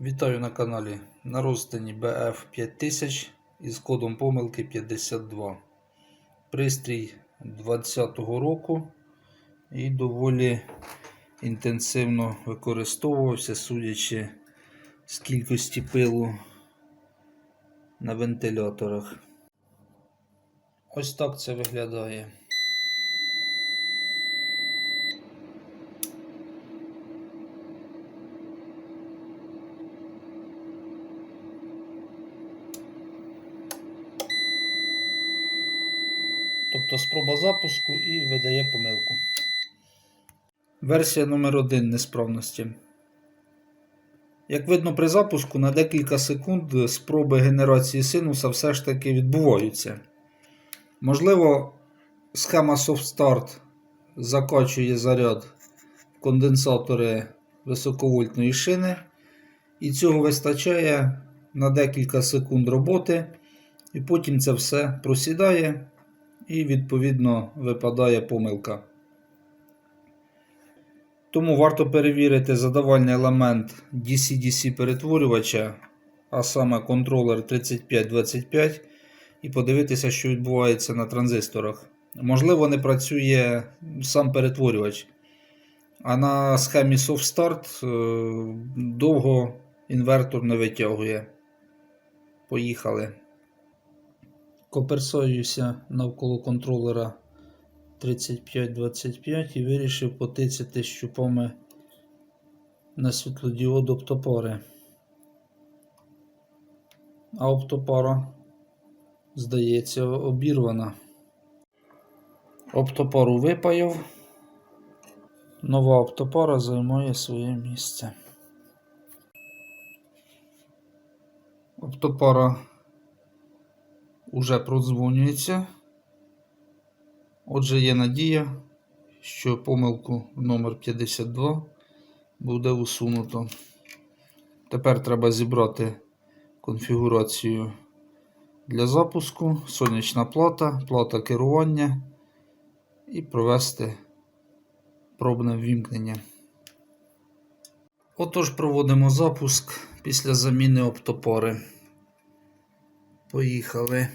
Вітаю на каналі на розстані BF 5000 із кодом помилки 52. Пристрій 2020 року і доволі інтенсивно використовувався, судячи з кількості пилу на вентиляторах. Ось так це виглядає. Тобто спроба запуску і видає помилку. Версія номер 1 несправності. Як видно при запуску, на декілька секунд спроби генерації синуса все ж таки відбуваються. Можливо, схема Soft Start закачує заряд в конденсатори високовольтної шини, і цього вистачає на декілька секунд роботи, і потім це все просідає і відповідно випадає помилка. Тому варто перевірити задавальний елемент DC-DC перетворювача, а саме контролер 3525, і подивитися, що відбувається на транзисторах. Можливо, не працює сам перетворювач. А на схемі Soft Start е, довго інвертор не витягує. Поїхали. Коперсаюся навколо контролера 3525 і вирішив потицяти щупами на світлодіод оптопари. А оптопара, здається, обірвана. Оптопару випаяв. Нова оптопара займає своє місце. Оптопара уже продзвонюється. Отже, є надія, що помилку номер 52 буде усунуто. Тепер треба зібрати конфігурацію для запуску, сонячна плата, плата керування і провести пробне ввімкнення. Отож, проводимо запуск після заміни оптопори. Поїхали.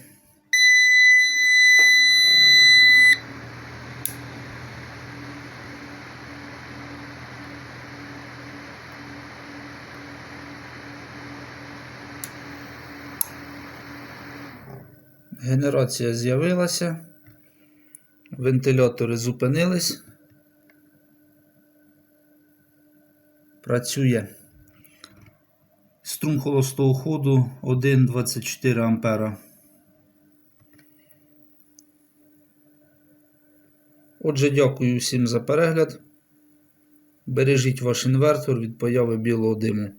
Генерація з'явилася. Вентилятори зупинились. Працює. Струм холостого ходу 1,24 ампера. Отже, дякую всім за перегляд. Бережіть ваш інвертор від появи білого диму.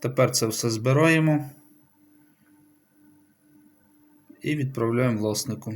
Тепер це все збираємо і відправляємо власнику.